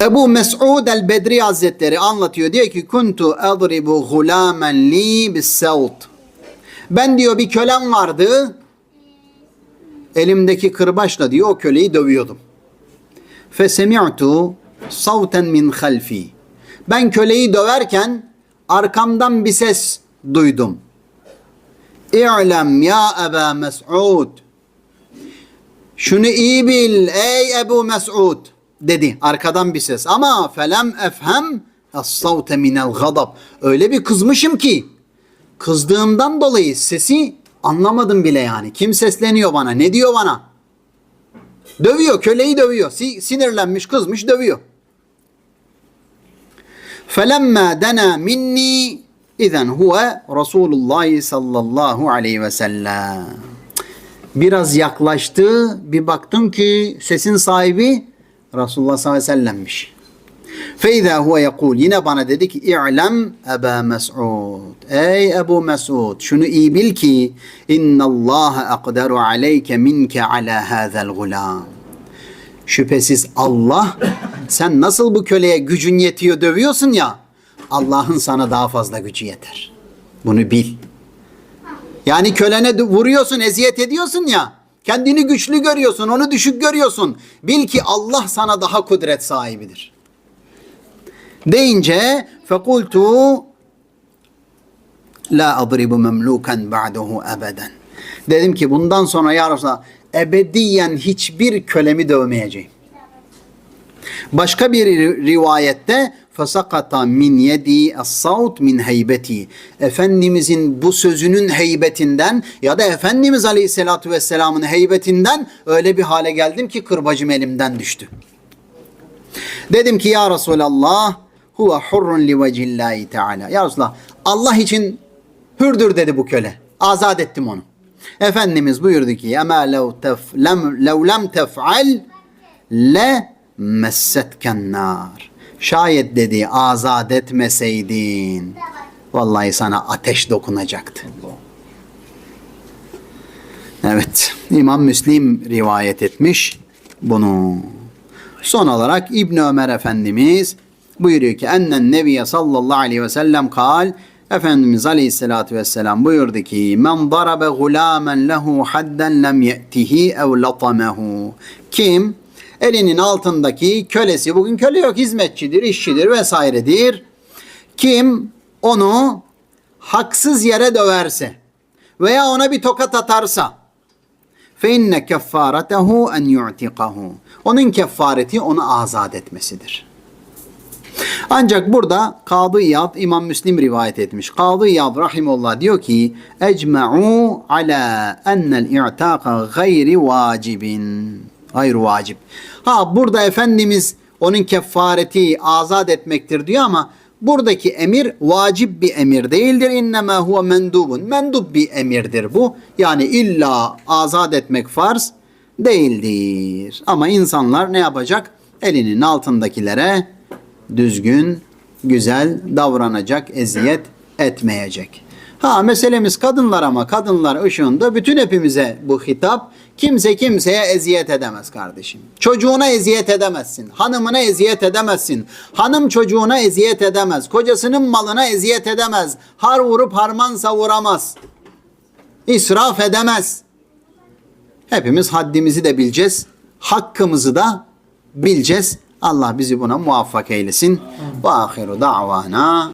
Ebu Mes'ud el-Bedri Hazretleri anlatıyor. Diyor ki kuntu adribu gulamen li bis savt. Ben diyor bir kölem vardı. Elimdeki kırbaçla diyor o köleyi dövüyordum. Fesemi'tu savten min halfi. Ben köleyi döverken arkamdan bir ses duydum. İ'lem ya Eba Mes'ud. Şunu iyi bil ey Ebu Mes'ud dedi arkadan bir ses. Ama felem efhem es-savte minel gadab. Öyle bir kızmışım ki kızdığımdan dolayı sesi anlamadım bile yani. Kim sesleniyor bana? Ne diyor bana? Dövüyor, köleyi dövüyor. Sinirlenmiş, kızmış, dövüyor. Felemma dana minni izen huve Resulullah sallallahu aleyhi ve sellem. Biraz yaklaştı. Bir baktım ki sesin sahibi Resulullah sallallahu aleyhi ve sellemmiş. Feyda huve yekul. Yine bana dedi ki İ'lem Ebe Mes'ud. Ey Ebu Mes'ud şunu iyi bil ki İnnallâhe akdaru aleyke minke ala hâzel gulam. Şüphesiz Allah sen nasıl bu köleye gücün yetiyor dövüyorsun ya Allah'ın sana daha fazla gücü yeter. Bunu bil. Yani kölene vuruyorsun, eziyet ediyorsun ya. Kendini güçlü görüyorsun, onu düşük görüyorsun. Bil ki Allah sana daha kudret sahibidir. Deyince fekultu la adribu memlukan ba'dahu ebeden. Dedim ki bundan sonra ya Resulallah ebediyen hiçbir kölemi dövmeyeceğim. Başka bir ri- rivayette fasakata min yedi as-saut min heybeti. Efendimizin bu sözünün heybetinden ya da Efendimiz Aleyhisselatü Vesselam'ın heybetinden öyle bir hale geldim ki kırbacım elimden düştü. Dedim ki ya Resulallah huve hurrun li vecillahi teala. Ya Resulallah Allah için hürdür dedi bu köle. Azat ettim onu. Efendimiz buyurdu ki ama lev tef lem lev lem tef'al le messetken nar. Şayet dedi azat etmeseydin vallahi sana ateş dokunacaktı. Evet. İmam Müslim rivayet etmiş bunu. Son olarak İbn Ömer Efendimiz buyuruyor ki ennen nebiye sallallahu aleyhi ve sellem kal Efendimiz aleyhissalatü vesselam buyurdu ki men darabe gulamen lehu hadden lem ye'tihi ev latamehu kim elinin altındaki kölesi bugün köle yok hizmetçidir işçidir vesairedir kim onu haksız yere döverse veya ona bir tokat atarsa فَاِنَّ كَفَّارَتَهُ اَنْ يُعْتِقَهُ Onun kefareti onu azat etmesidir. Ancak burada Kadı İyad İmam Müslim rivayet etmiş. Kadı İyad rahimullah diyor ki ecma'u ala ennel i'taka gayri vacibin. Hayır vacip. Ha burada Efendimiz onun kefareti azat etmektir diyor ama buradaki emir vacip bir emir değildir. İnnemâ huve mendubun. Mendub bir emirdir bu. Yani illa azat etmek farz değildir. Ama insanlar ne yapacak? Elinin altındakilere düzgün, güzel davranacak, eziyet etmeyecek. Ha meselemiz kadınlar ama kadınlar ışığında bütün hepimize bu hitap. Kimse kimseye eziyet edemez kardeşim. Çocuğuna eziyet edemezsin. Hanımına eziyet edemezsin. Hanım çocuğuna eziyet edemez. Kocasının malına eziyet edemez. Har vurup harman savuramaz. İsraf edemez. Hepimiz haddimizi de bileceğiz. Hakkımızı da bileceğiz. Allah bizi buna muvaffak eylesin. Ve ahiru da'vana